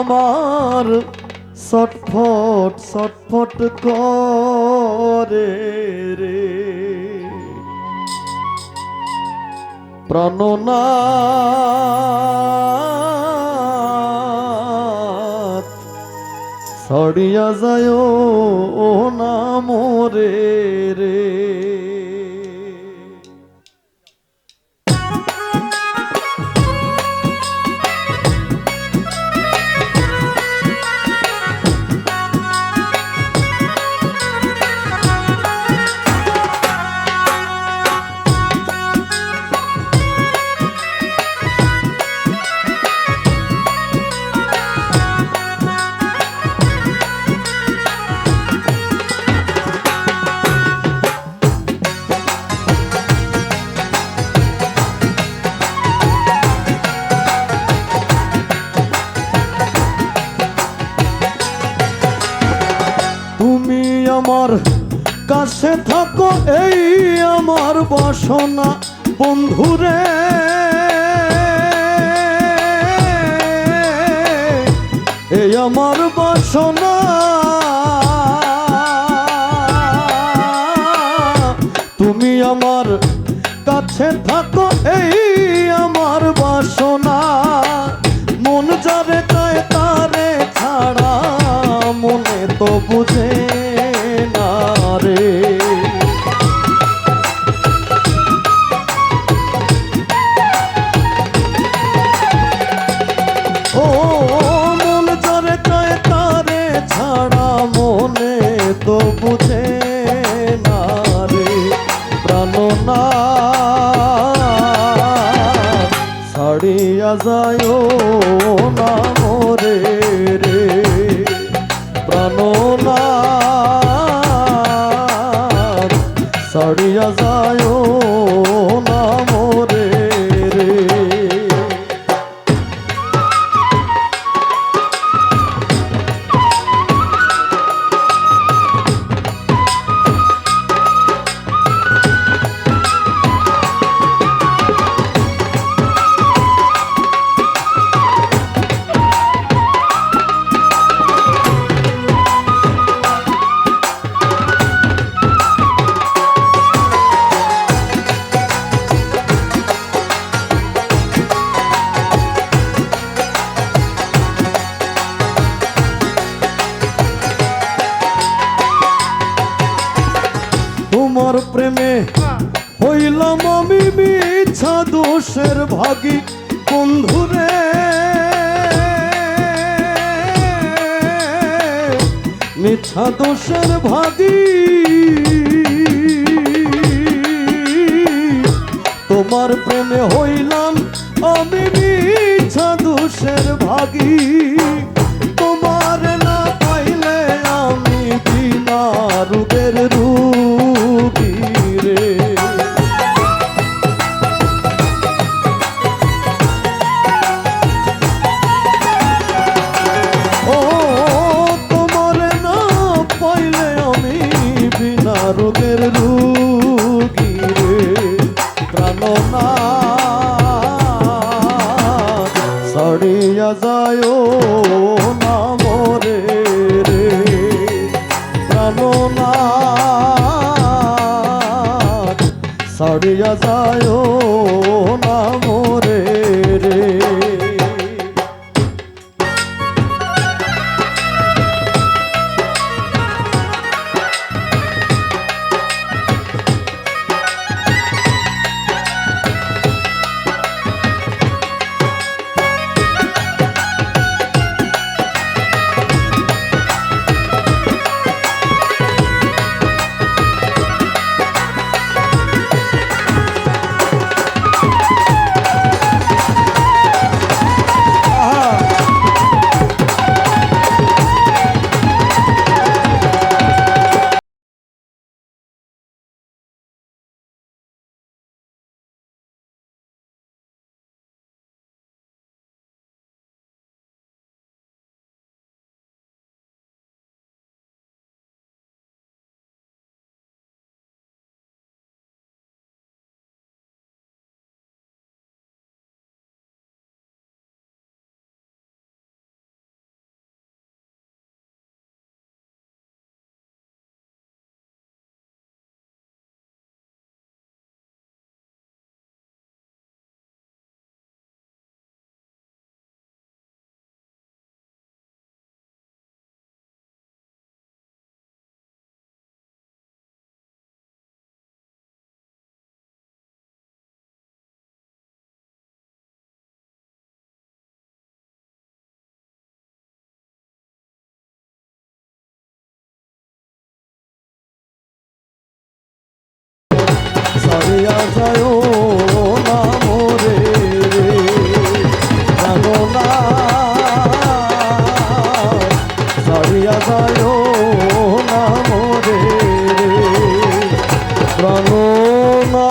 আমার ছটফট সটফট করে রে। প্রাণনাথ ছড়িয়া যায় ও না মোরে রে। কাছে থাকো এই আমার বাসনা, বন্ধুরে। এই আমার বাসনা। তুমি আমার কাছে থাকো এই আমার বাসনা। মন যারে চায় তারে ছাড়া, মনে তো বুঝে না রে। তো তোমার প্রেমে হইলাম আমি মিছা দোষের ভাগী বন্ধুরে। মিছা দোষের ভাগী। তোমার প্রেমে হইলাম আমি মিছা দোষের ভাগী। সড়িয়া যায় না মরে রে প্রাণনা সড়িয়া যায় সরিয়া যায় না মোরে প্রাণনা সরিয়া যায় না মোরে প্রাণনা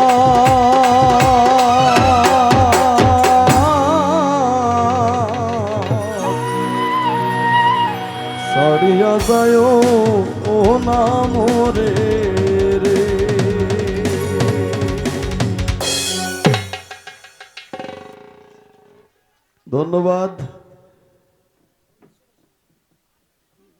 সরিয়া ও নাম ধন্যবাদ।